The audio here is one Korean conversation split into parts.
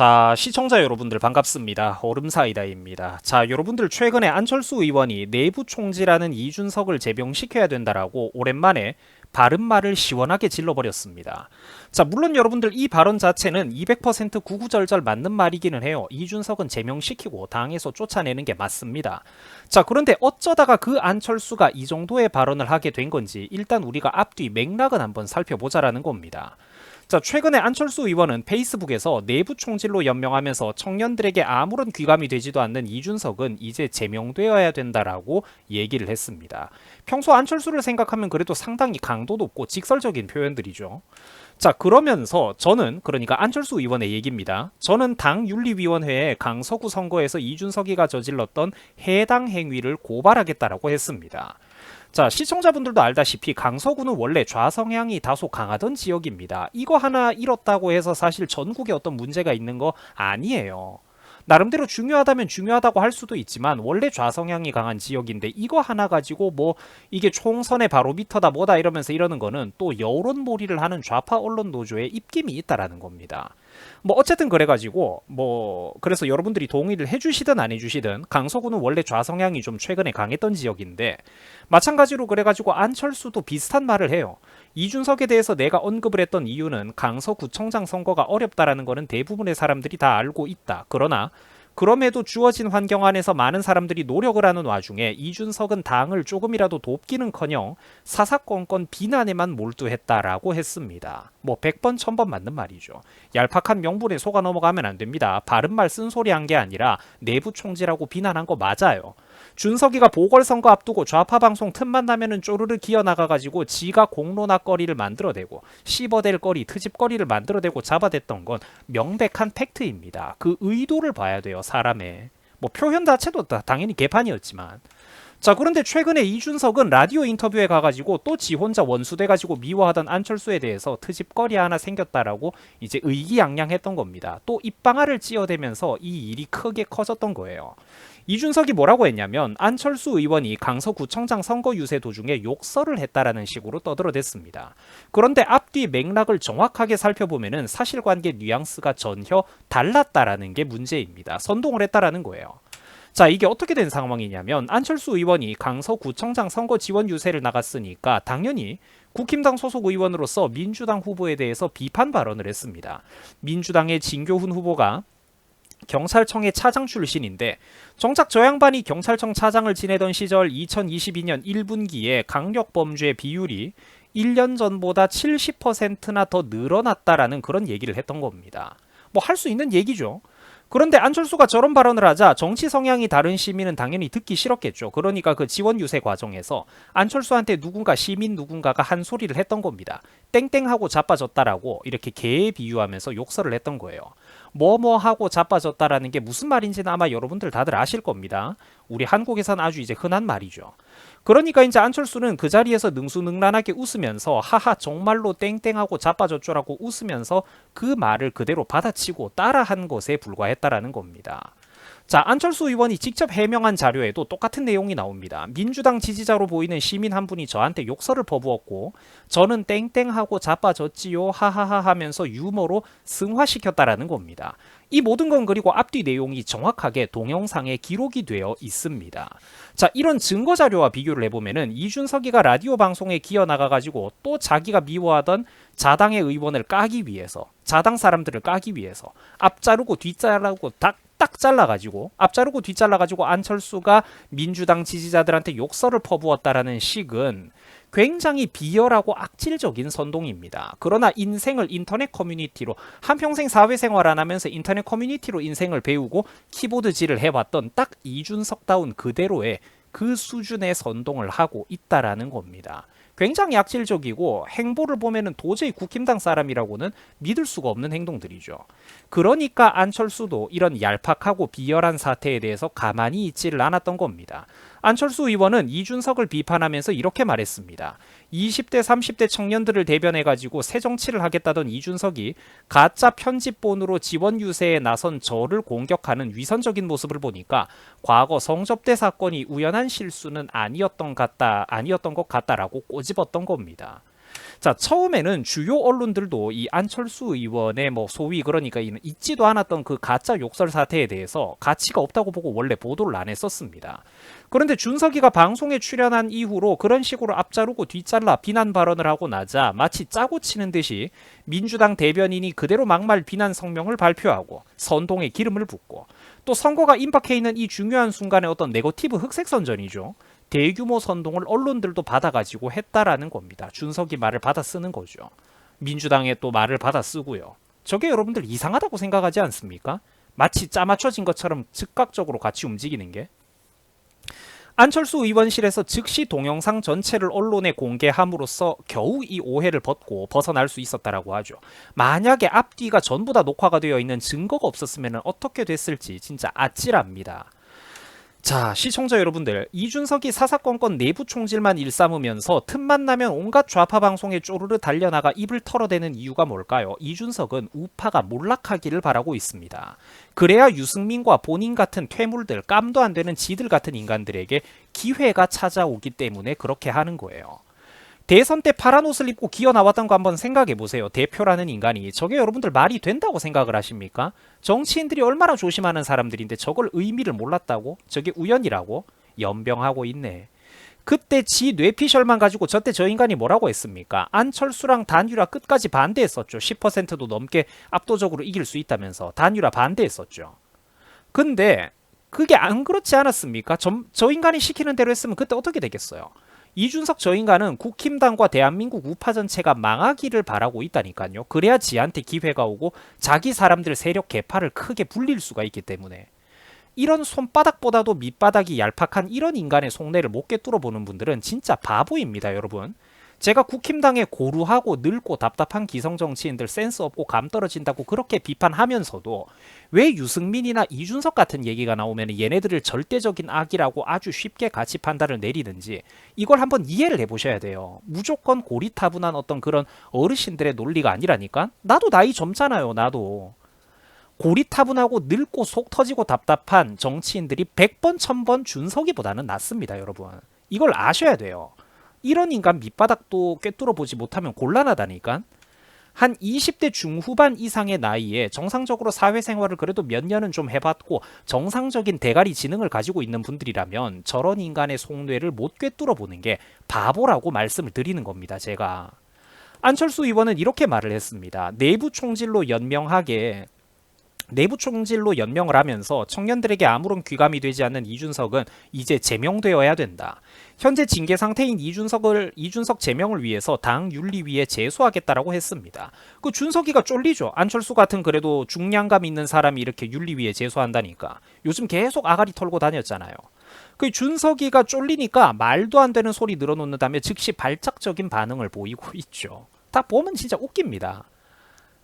자, 시청자 여러분들 반갑습니다. 얼음사이다입니다. 자, 여러분들 최근에 안철수 의원이 내부 총지라는 이준석을 제명시켜야 된다라고 오랜만에 바른 말을 시원하게 질러버렸습니다. 자, 물론 여러분들 이 발언 자체는 200% 구구절절 맞는 말이기는 해요. 이준석은 제명시키고 당에서 쫓아내는 게 맞습니다. 자, 그런데 어쩌다가 그 안철수가 이 정도의 발언을 하게 된 건지 일단 우리가 앞뒤 맥락은 한번 살펴보자라는 겁니다. 자, 최근에 안철수 의원은 페이스북에서 내부 총질로 연명하면서 청년들에게 아무런 귀감이 되지도 않는 이준석은 이제 제명되어야 된다라고 얘기를 했습니다. 평소 안철수를 생각하면 그래도 상당히 강도 높고 직설적인 표현들이죠. 자, 그러면서 저는 그러니까 안철수 의원의 얘기입니다. 저는 당 윤리위원회에 강서구 선거에서 이준석이가 저질렀던 해당 행위를 고발하겠다라고 했습니다. 자, 시청자분들도 알다시피 강서구는 원래 좌성향이 다소 강하던 지역입니다. 이거 하나 잃었다고 해서 사실 전국에 어떤 문제가 있는 거 아니에요. 나름대로 중요하다면 중요하다고 할 수도 있지만 원래 좌성향이 강한 지역인데 이거 하나 가지고 뭐 이게 총선의 바로 미터다 뭐다 이러면서 이러는 거는 또 여론몰이를 하는 좌파 언론 노조의 입김이 있다라는 겁니다. 뭐 어쨌든 그래가지고 뭐 그래서 여러분들이 동의를 해주시든 안 해주시든 강서구는 원래 좌성향이 좀 최근에 강했던 지역인데 마찬가지로 그래가지고 안철수도 비슷한 말을 해요. 이준석에 대해서 내가 언급을 했던 이유는 강서구청장 선거가 어렵다라는 거는 대부분의 사람들이 다 알고 있다. 그러나 그럼에도 주어진 환경 안에서 많은 사람들이 노력을 하는 와중에 이준석은 당을 조금이라도 돕기는커녕 사사건건 비난에만 몰두했다라고 했습니다. 뭐 100번 1000번 맞는 말이죠. 얄팍한 명분에 속아 넘어가면 안 됩니다. 바른말 쓴소리 한 게 아니라 내부 총질하고 비난한 거 맞아요. 준석이가 보궐선거 앞두고 좌파 방송 틈만 나면은 쪼르르 기어 나가가지고 지가 공론화 거리를 만들어대고 씹어댈 거리, 트집거리를 만들어대고 잡아댔던 건 명백한 팩트입니다. 그 의도를 봐야 돼요, 사람의. 뭐 표현 자체도 당연히 개판이었지만. 자 그런데 최근에 이준석은 라디오 인터뷰에 가가지고 또 지 혼자 원수돼가지고 미워하던 안철수에 대해서 트집거리 하나 생겼다라고 이제 의기양양했던 겁니다. 또 입방아를 찌어대면서 이 일이 크게 커졌던 거예요. 이준석이 뭐라고 했냐면 안철수 의원이 강서구청장 선거 유세 도중에 욕설을 했다라는 식으로 떠들어댔습니다. 그런데 앞뒤 맥락을 정확하게 살펴보면은 사실관계 뉘앙스가 전혀 달랐다라는 게 문제입니다. 선동을 했다라는 거예요. 자, 이게 어떻게 된 상황이냐면 안철수 의원이 강서구청장 선거 지원 유세를 나갔으니까 당연히 국힘당 소속 의원으로서 민주당 후보에 대해서 비판 발언을 했습니다. 민주당의 진교훈 후보가 경찰청의 차장 출신인데 정작 저 양반이 경찰청 차장을 지내던 시절 2022년 1분기에 강력 범죄 비율이 1년 전보다 70%나 더 늘어났다라는 그런 얘기를 했던 겁니다. 뭐 할 수 있는 얘기죠. 그런데 안철수가 저런 발언을 하자 정치 성향이 다른 시민은 당연히 듣기 싫었겠죠. 그러니까 그 지원 유세 과정에서 안철수한테 누군가 시민 누군가가 한 소리를 했던 겁니다. 땡땡하고 자빠졌다라고 이렇게 개에 비유하면서 욕설을 했던 거예요. 뭐뭐 하고 자빠졌다라는 게 무슨 말인지는 아마 여러분들 다들 아실 겁니다. 우리 한국에선 아주 이제 흔한 말이죠. 그러니까 이제 안철수는 그 자리에서 능수능란하게 웃으면서 하하 정말로 땡땡하고 자빠졌죠라고 웃으면서 그 말을 그대로 받아치고 따라한 것에 불과했다라는 겁니다. 자, 안철수 의원이 직접 해명한 자료에도 똑같은 내용이 나옵니다. 민주당 지지자로 보이는 시민 한 분이 저한테 욕설을 퍼부었고, 저는 땡땡하고 자빠졌지요, 하하하 하면서 유머로 승화시켰다라는 겁니다. 이 모든 건 그리고 앞뒤 내용이 정확하게 동영상에 기록이 되어 있습니다. 자, 이런 증거 자료와 비교를 해보면은 이준석이가 라디오 방송에 기어 나가가지고 또 자기가 미워하던 자당의 의원을 까기 위해서, 자당 사람들을 까기 위해서 앞자르고 뒷자르고 딱, 딱 잘라가지고 앞자르고 뒷잘라가지고 안철수가 민주당 지지자들한테 욕설을 퍼부었다라는 식은 굉장히 비열하고 악질적인 선동입니다. 그러나 인생을 인터넷 커뮤니티로 한평생 사회생활 안 하면서 인터넷 커뮤니티로 인생을 배우고 키보드질을 해왔던 딱 이준석다운 그대로의 그 수준의 선동을 하고 있다라는 겁니다. 굉장히 악질적이고 행보를 보면은 도저히 국힘당 사람이라고는 믿을 수가 없는 행동들이죠. 그러니까 안철수도 이런 얄팍하고 비열한 사태에 대해서 가만히 있지를 않았던 겁니다. 안철수 의원은 이준석을 비판하면서 이렇게 말했습니다. 20대, 30대 청년들을 대변해 가지고 새 정치를 하겠다던 이준석이 가짜 편집본으로 지원 유세에 나선 저를 공격하는 위선적인 모습을 보니까 과거 성접대 사건이 우연한 실수는 아니었던 같다, 아니었던 것 같다라고 꼬집었던 겁니다. 자, 처음에는 주요 언론들도 이 안철수 의원의 뭐 소위 그러니까 이 있지도 않았던 그 가짜 욕설 사태에 대해서 가치가 없다고 보고 원래 보도를 안 했었습니다. 그런데 준석이가 방송에 출연한 이후로 그런 식으로 앞자르고 뒷잘라 비난 발언을 하고 나자 마치 짜고 치는 듯이 민주당 대변인이 그대로 막말 비난 성명을 발표하고 선동에 기름을 붓고 또 선거가 임박해 있는 이 중요한 순간에 어떤 네거티브 흑색 선전이죠. 대규모 선동을 언론들도 받아가지고 했다라는 겁니다. 준석이 말을 받아 쓰는 거죠. 민주당의 또 말을 받아 쓰고요. 저게 여러분들 이상하다고 생각하지 않습니까? 마치 짜맞춰진 것처럼 즉각적으로 같이 움직이는 게. 안철수 의원실에서 즉시 동영상 전체를 언론에 공개함으로써 겨우 이 오해를 벗고 벗어날 수 있었다라고 하죠. 만약에 앞뒤가 전부 다 녹화가 되어 있는 증거가 없었으면 어떻게 됐을지 진짜 아찔합니다. 자, 시청자 여러분들, 이준석이 사사건건 내부 총질만 일삼으면서 틈만 나면 온갖 좌파 방송에 쪼르르 달려나가 입을 털어대는 이유가 뭘까요? 이준석은 우파가 몰락하기를 바라고 있습니다. 그래야 유승민과 본인 같은 퇴물들, 깜도 안 되는 지들 같은 인간들에게 기회가 찾아오기 때문에 그렇게 하는 거예요. 대선 때 파란 옷을 입고 기어 나왔던 거 한번 생각해 보세요. 대표라는 인간이 저게 여러분들 말이 된다고 생각을 하십니까? 정치인들이 얼마나 조심하는 사람들인데 저걸 의미를 몰랐다고? 저게 우연이라고? 연병하고 있네. 그때 지 뇌피셜만 가지고 저때 저 인간이 뭐라고 했습니까? 안철수랑 단유라 끝까지 반대했었죠. 10%도 넘게 압도적으로 이길 수 있다면서 단유라 반대했었죠. 근데 그게 안 그렇지 않았습니까? 저, 저 인간이 시키는 대로 했으면 그때 어떻게 되겠어요? 이준석 저 인간은 국힘당과 대한민국 우파 전체가 망하기를 바라고 있다니까요. 그래야 지한테 기회가 오고 자기 사람들 세력 개파를 크게 불릴 수가 있기 때문에 이런 손바닥보다도 밑바닥이 얄팍한 이런 인간의 속내를 못 깨뚫어 보는 분들은 진짜 바보입니다, 여러분. 제가 국힘당에 고루하고 늙고 답답한 기성 정치인들 센스 없고 감 떨어진다고 그렇게 비판하면서도 왜 유승민이나 이준석 같은 얘기가 나오면 얘네들을 절대적인 악이라고 아주 쉽게 가치 판단을 내리는지 이걸 한번 이해를 해보셔야 돼요. 무조건 고리타분한 어떤 그런 어르신들의 논리가 아니라니까. 나도 나이 젊잖아요. 나도. 고리타분하고 늙고 속 터지고 답답한 정치인들이 100번 1000번 준석이보다는 낫습니다, 여러분. 이걸 아셔야 돼요. 이런 인간 밑바닥도 꿰뚫어 보지 못하면 곤란하다니까. 한 20대 중후반 이상의 나이에 정상적으로 사회생활을 그래도 몇 년은 좀 해봤고 정상적인 대가리 지능을 가지고 있는 분들이라면 저런 인간의 속뇌를 못 꿰뚫어 보는 게 바보라고 말씀을 드리는 겁니다. 제가. 안철수 의원은 이렇게 말을 했습니다. 내부 총질로 연명하게 내부 총질로 연명을 하면서 청년들에게 아무런 귀감이 되지 않는 이준석은 이제 제명되어야 된다. 현재 징계 상태인 이준석을 이준석 제명을 위해서 당 윤리위에 제소하겠다라고 했습니다. 그 준석이가 쫄리죠. 안철수 같은 그래도 중량감 있는 사람이 이렇게 윤리위에 제소한다니까. 요즘 계속 아가리 털고 다녔잖아요. 그 준석이가 쫄리니까 말도 안 되는 소리 늘어놓는 다음에 즉시 발작적인 반응을 보이고 있죠. 다 보면 진짜 웃깁니다.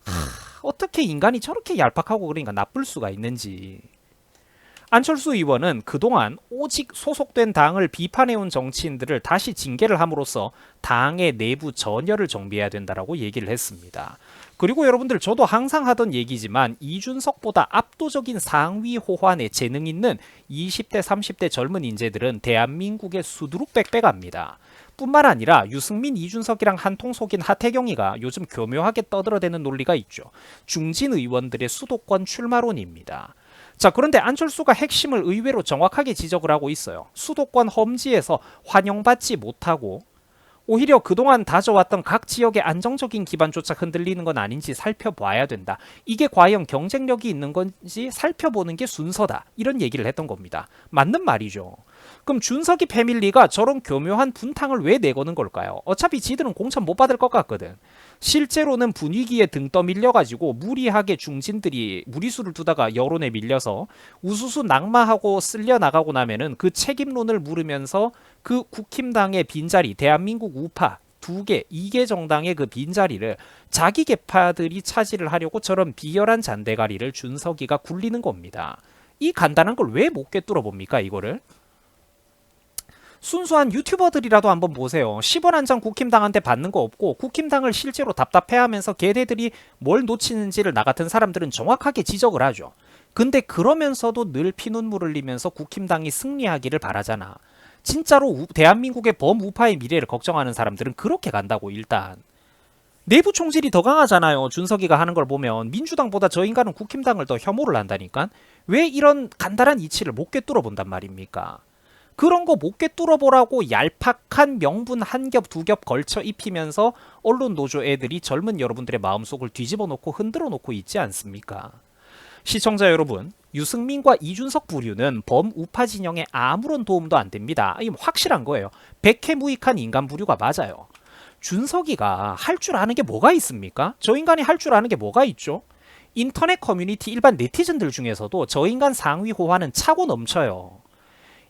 하... 어떻게 인간이 저렇게 얄팍하고 그러니까 나쁠 수가 있는지. 안철수 의원은 그동안 오직 소속된 당을 비판해온 정치인들을 다시 징계를 함으로써 당의 내부 전열을 정비해야 된다라고 얘기를 했습니다. 그리고 여러분들 저도 항상 하던 얘기지만 이준석보다 압도적인 상위 호환에 재능 있는 20대 30대 젊은 인재들은 대한민국의 수두룩 빽빽합니다. 뿐만 아니라 유승민, 이준석이랑 한통 속인 하태경이가 요즘 교묘하게 떠들어대는 논리가 있죠. 중진 의원들의 수도권 출마론입니다. 자, 그런데 안철수가 핵심을 의외로 정확하게 지적을 하고 있어요. 수도권 험지에서 환영받지 못하고 오히려 그동안 다져왔던 각 지역의 안정적인 기반조차 흔들리는 건 아닌지 살펴봐야 된다. 이게 과연 경쟁력이 있는 건지 살펴보는 게 순서다. 이런 얘기를 했던 겁니다. 맞는 말이죠. 그럼 준석이 패밀리가 저런 교묘한 분탕을 왜 내거는 걸까요? 어차피 지들은 공천 못 받을 것 같거든. 실제로는 분위기에 등 떠밀려가지고 무리하게 중진들이 무리수를 두다가 여론에 밀려서 우수수 낙마하고 쓸려 나가고 나면은 그 책임론을 물으면서 그 국힘당의 빈자리, 대한민국 우파 두 개, 이개 정당의 그 빈자리를 자기 개파들이 차지를 하려고 저런 비열한 잔대가리를 준석이가 굴리는 겁니다. 이 간단한 걸 왜 못 꿰뚫어 봅니까, 이거를? 순수한 유튜버들이라도 한번 보세요. 10원 한 장 국힘당한테 받는 거 없고 국힘당을 실제로 답답해하면서 걔네들이 뭘 놓치는지를 나 같은 사람들은 정확하게 지적을 하죠. 근데 그러면서도 늘 피눈물 흘리면서 국힘당이 승리하기를 바라잖아. 진짜로 우- 대한민국의 범우파의 미래를 걱정하는 사람들은 그렇게 간다고 일단. 내부 총질이 더 강하잖아요. 준석이가 하는 걸 보면 민주당보다 저 인간은 국힘당을 더 혐오를 한다니까. 왜 이런 간단한 이치를 못 꿰뚫어 본단 말입니까? 그런 거못 꿰뚫어 보라고 얄팍한 명분 한 겹 두 겹 걸쳐 입히면서 언론 노조 애들이 젊은 여러분들의 마음속을 뒤집어 놓고 흔들어 놓고 있지 않습니까? 시청자 여러분, 유승민과 이준석 부류는 범우파 진영에 아무런 도움도 안 됩니다. 이 확실한 거예요. 백해무익한 인간 부류가 맞아요. 준석이가 할 줄 아는 게 뭐가 있습니까? 저 인간이 할 줄 아는 게 뭐가 있죠? 인터넷 커뮤니티 일반 네티즌들 중에서도 저 인간 상위 호화는 차고 넘쳐요.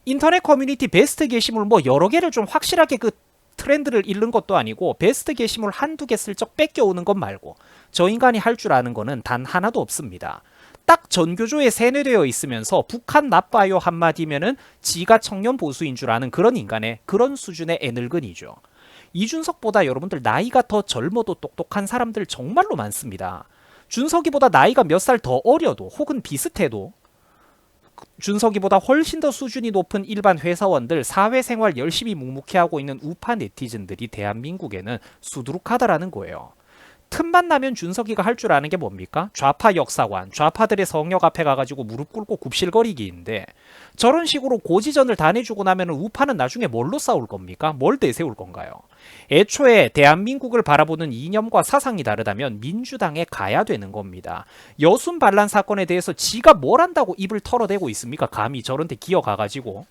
인터넷 커뮤니티 베스트 게시물 뭐 여러 개를 좀 확실하게 그 트렌드를 읽는 것도 아니고 베스트 게시물 한두 개 슬쩍 뺏겨오는 것 말고 저 인간이 할 줄 아는 거는 단 하나도 없습니다. 딱 전교조에 세뇌되어 있으면서 북한 나빠요 한마디면은 지가 청년 보수인 줄 아는 그런 인간의 그런 수준의 애늙은이죠. 이준석보다 여러분들 나이가 더 젊어도 똑똑한 사람들 정말로 많습니다. 준석이보다 나이가 몇 살 더 어려도 혹은 비슷해도 준석이보다 훨씬 더 수준이 높은 일반 회사원들 사회생활 열심히 묵묵히 하고 있는 우파 네티즌들이 대한민국에는 수두룩하다라는 거예요. 틈만 나면 준석이가 할 줄 아는 게 뭡니까? 좌파 역사관, 좌파들의 성역 앞에 가가지고 무릎 꿇고 굽실거리기인데 저런 식으로 고지전을 다 내주고 나면 우파는 나중에 뭘로 싸울 겁니까? 뭘 내세울 건가요? 애초에 대한민국을 바라보는 이념과 사상이 다르다면 민주당에 가야 되는 겁니다. 여순 반란 사건에 대해서 지가 뭘 한다고 입을 털어대고 있습니까? 감히 저런 데 기어가가지고.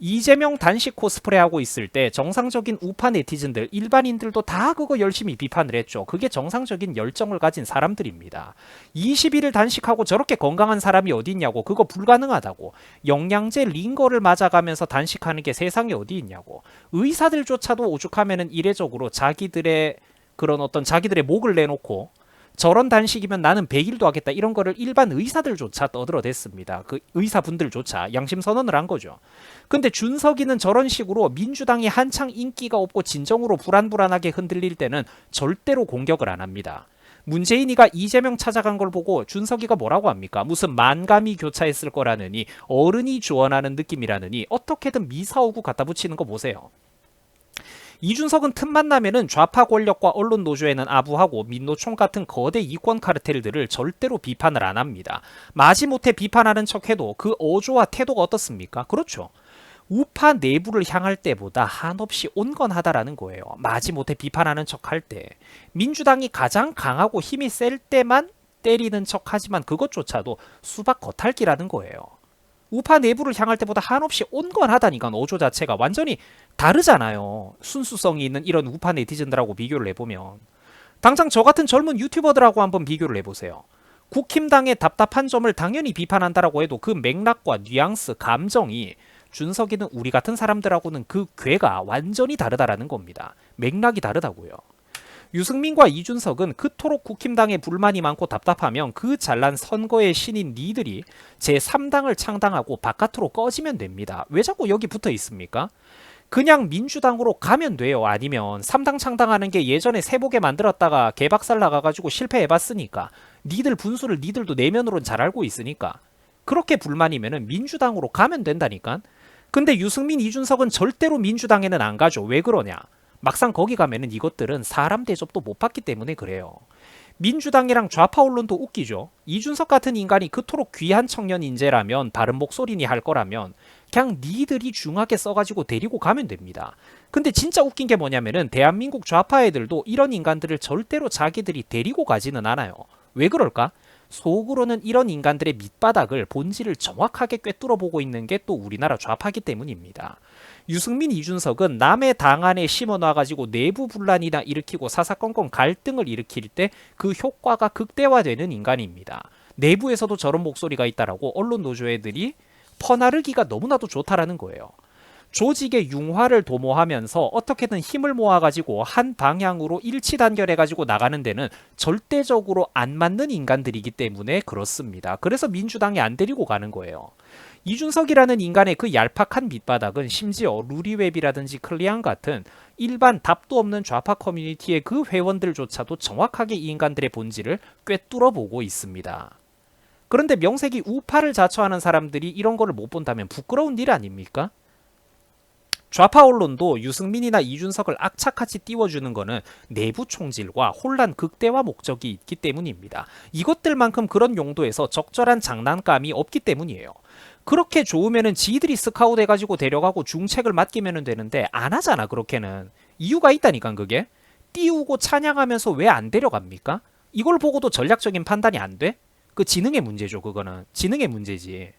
이재명 단식 코스프레 하고 있을 때 정상적인 우파 네티즌들 일반인들도 다 그거 열심히 비판을 했죠. 그게 정상적인 열정을 가진 사람들입니다. 21일 단식하고 저렇게 건강한 사람이 어디 있냐고 그거 불가능하다고 영양제 링거를 맞아가면서 단식하는 게 세상에 어디 있냐고 의사들조차도 오죽하면은 이례적으로 자기들의 그런 어떤 자기들의 목을 내놓고 저런 단식이면 나는 100일도 하겠다 이런 거를 일반 의사들조차 떠들어댔습니다. 그 의사분들조차 양심 선언을 한 거죠. 근데 준석이는 저런 식으로 민주당이 한창 인기가 없고 진정으로 불안불안하게 흔들릴 때는 절대로 공격을 안 합니다. 문재인이가 이재명 찾아간 걸 보고 준석이가 뭐라고 합니까? 무슨 만감이 교차했을 거라느니 어른이 조언하는 느낌이라느니 어떻게든 미사오구 갖다 붙이는 거 보세요. 이준석은 틈만 나면은 좌파 권력과 언론 노조에는 아부하고 민노총 같은 거대 이권 카르텔들을 절대로 비판을 안 합니다. 마지못해 비판하는 척해도 그 어조와 태도가 어떻습니까? 그렇죠. 우파 내부를 향할 때보다 한없이 온건하다라는 거예요. 마지못해 비판하는 척 할 때 민주당이 가장 강하고 힘이 셀 때만 때리는 척 하지만 그것조차도 수박 겉핥기라는 거예요. 우파 내부를 향할 때보다 한없이 온건하다니까 어조 자체가 완전히 다르잖아요. 순수성이 있는 이런 우파 네티즌들하고 비교를 해보면 당장 저 같은 젊은 유튜버들하고 한번 비교를 해보세요. 국힘당의 답답한 점을 당연히 비판한다라고 해도 그 맥락과 뉘앙스, 감정이 준석이는 우리 같은 사람들하고는 그 괴가 완전히 다르다라는 겁니다. 맥락이 다르다고요. 유승민과 이준석은 그토록 국힘당에 불만이 많고 답답하면 그 잘난 선거의 신인 니들이 제3당을 창당하고 바깥으로 꺼지면 됩니다. 왜 자꾸 여기 붙어 있습니까? 그냥 민주당으로 가면 돼요. 아니면 3당 창당하는 게 예전에 세복에 만들었다가 개박살 나가가지고 실패해봤으니까 니들 분수를 니들도 내면으로는 잘 알고 있으니까 그렇게 불만이면은 민주당으로 가면 된다니까. 근데 유승민, 이준석은 절대로 민주당에는 안 가죠. 왜 그러냐? 막상 거기 가면은 이것들은 사람 대접도 못 받기 때문에 그래요. 민주당이랑 좌파 언론도 웃기죠. 이준석 같은 인간이 그토록 귀한 청년 인재라면 바른 목소리니 할 거라면 그냥 니들이 중하게 써가지고 데리고 가면 됩니다. 근데 진짜 웃긴 게 뭐냐면은 대한민국 좌파 애들도 이런 인간들을 절대로 자기들이 데리고 가지는 않아요. 왜 그럴까? 속으로는 이런 인간들의 밑바닥을 본질을 정확하게 꿰뚫어 보고 있는 게 또 우리나라 좌파기 때문입니다. 유승민, 이준석은 남의 당 안에 심어놔가지고 내부 분란이나 일으키고 사사건건 갈등을 일으킬 때 그 효과가 극대화되는 인간입니다. 내부에서도 저런 목소리가 있다라고 언론 노조 애들이 퍼나르기가 너무나도 좋다라는 거예요. 조직의 융화를 도모하면서 어떻게든 힘을 모아가지고 한 방향으로 일치 단결해가지고 나가는 데는 절대적으로 안 맞는 인간들이기 때문에 그렇습니다. 그래서 민주당이 안 데리고 가는 거예요. 이준석이라는 인간의 그 얄팍한 밑바닥은 심지어 루리웹이라든지 클리안 같은 일반 답도 없는 좌파 커뮤니티의 그 회원들조차도 정확하게 이 인간들의 본질을 꿰뚫어 보고 있습니다. 그런데 명색이 우파를 자처하는 사람들이 이런 거를 못 본다면 부끄러운 일 아닙니까? 좌파 언론도 유승민이나 이준석을 악착같이 띄워주는 것은 내부 총질과 혼란 극대화 목적이 있기 때문입니다. 이것들만큼 그런 용도에서 적절한 장난감이 없기 때문이에요. 그렇게 좋으면은 지들이 스카우트 해가지고 데려가고 중책을 맡기면 되는데 안 하잖아 그렇게는 이유가 있다니까 그게 띄우고 찬양하면서 왜 안 데려갑니까? 이걸 보고도 전략적인 판단이 안 돼? 그 지능의 문제죠 그거는 지능의 문제지.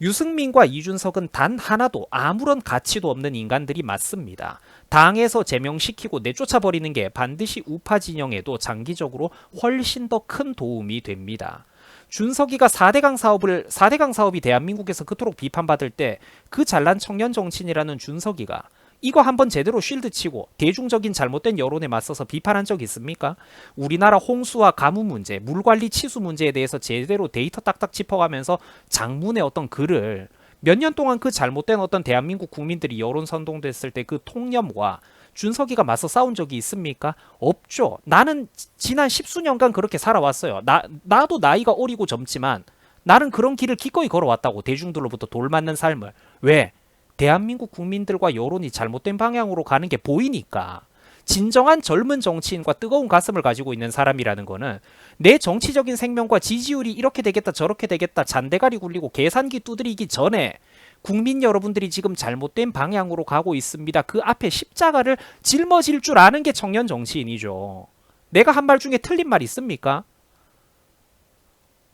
유승민과 이준석은 단 하나도 아무런 가치도 없는 인간들이 맞습니다. 당에서 제명시키고 내쫓아버리는 게 반드시 우파 진영에도 장기적으로 훨씬 더 큰 도움이 됩니다. 준석이가 4대강 사업을 4대강 사업이 대한민국에서 그토록 비판받을 때 그 잘난 청년 정치인이라는 준석이가 이거 한번 제대로 쉴드 치고 대중적인 잘못된 여론에 맞서서 비판한 적 있습니까? 우리나라 홍수와 가뭄 문제, 물 관리 치수 문제에 대해서 제대로 데이터 딱딱 짚어가면서 장문의 어떤 글을 몇 년 동안 그 잘못된 어떤 대한민국 국민들이 여론 선동됐을 때 그 통념과 준석이가 맞서 싸운 적이 있습니까? 없죠. 나는 지- 지난 십수년간 그렇게 살아왔어요. 나 나도 나이가 어리고 젊지만 나는 그런 길을 기꺼이 걸어왔다고 대중들로부터 돌 맞는 삶을 왜? 대한민국 국민들과 여론이 잘못된 방향으로 가는 게 보이니까 진정한 젊은 정치인과 뜨거운 가슴을 가지고 있는 사람이라는 거는 내 정치적인 생명과 지지율이 이렇게 되겠다 저렇게 되겠다 잔대가리 굴리고 계산기 두드리기 전에 국민 여러분들이 지금 잘못된 방향으로 가고 있습니다. 그 앞에 십자가를 짊어질 줄 아는 게 청년 정치인이죠. 내가 한 말 중에 틀린 말 있습니까?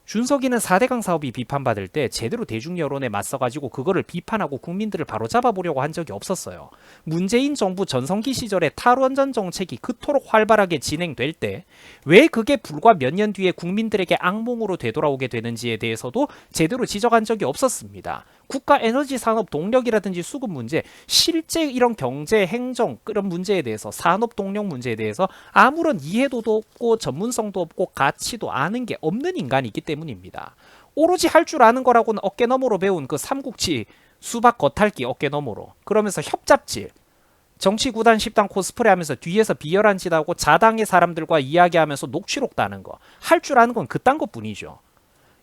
준석이는 4대강 사업이 비판받을 때 제대로 대중 여론에 맞서가지고 그거를 비판하고 국민들을 바로 잡아보려고 한 적이 없었어요. 문재인 정부 전성기 시절에 탈원전 정책이 그토록 활발하게 진행될 때 왜 그게 불과 몇 년 뒤에 국민들에게 악몽으로 되돌아오게 되는지에 대해서도 제대로 지적한 적이 없었습니다. 국가 에너지 산업 동력이라든지 수급 문제, 실제 이런 경제 행정 그런 문제에 대해서 산업 동력 문제에 대해서 아무런 이해도도 없고 전문성도 없고 가치도 아는 게 없는 인간이기 때문입니다. 오로지 할 줄 아는 거라고는 어깨 너머로 배운 그 삼국지 수박 겉핥기 어깨 너머로 그러면서 협잡질 정치 구단 십당 코스프레 하면서 뒤에서 비열한 짓 하고 자당의 사람들과 이야기하면서 녹취록 따는 거 할 줄 아는 건 그딴 것뿐이죠.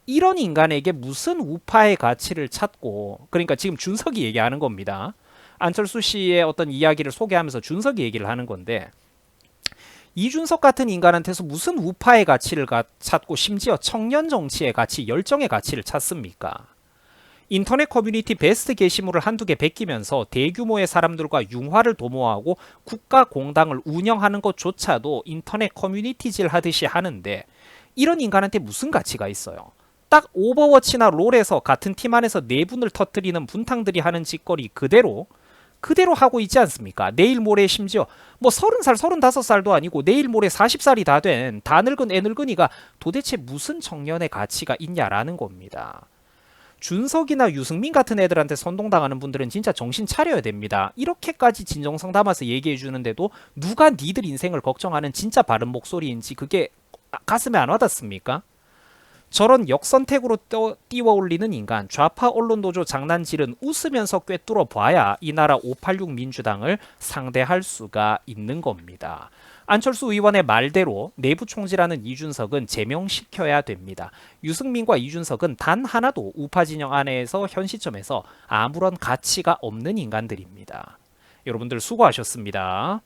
이런 인간에게 무슨 우파의 가치를 찾고 그러니까 지금 준석이 얘기하는 겁니다. 안철수 씨의 어떤 이야기를 소개하면서 준석이 얘기를 하는 건데 이준석 같은 인간한테서 무슨 우파의 가치를 가- 찾고 심지어 청년 정치의 가치, 열정의 가치를 찾습니까? 인터넷 커뮤니티 베스트 게시물을 한두 개 베끼면서 대규모의 사람들과 융화를 도모하고 국가 공당을 운영하는 것조차도 인터넷 커뮤니티질 하듯이 하는데 이런 인간한테 무슨 가치가 있어요? 딱 오버워치나 롤에서 같은 팀 안에서 네 분을 터뜨리는 분탕들이 하는 짓거리 그대로 그대로 하고 있지 않습니까? 내일 모레 심지어 뭐 서른 살 서른다섯 살도 아니고 내일 모레 사십 살이 다 된 다 늙은 애 늙은이가 도대체 무슨 청년의 가치가 있냐라는 겁니다. 준석이나 유승민 같은 애들한테 선동당하는 분들은 진짜 정신 차려야 됩니다. 이렇게까지 진정성 담아서 얘기해 주는데도 누가 니들 인생을 걱정하는 진짜 바른 목소리인지 그게 아- 가슴에 안 와닿습니까? 저런 역선택으로 떠- 띄워 올리는 인간 좌파 언론도조 장난질은 웃으면서 꿰뚫어 봐야 이 나라 586 민주당을 상대할 수가 있는 겁니다. 안철수 의원의 말대로 내부 총질하는 이준석은 제명시켜야 됩니다. 유승민과 이준석은 단 하나도 우파 진영 안에서 현 시점에서 아무런 가치가 없는 인간들입니다. 여러분들 수고하셨습니다.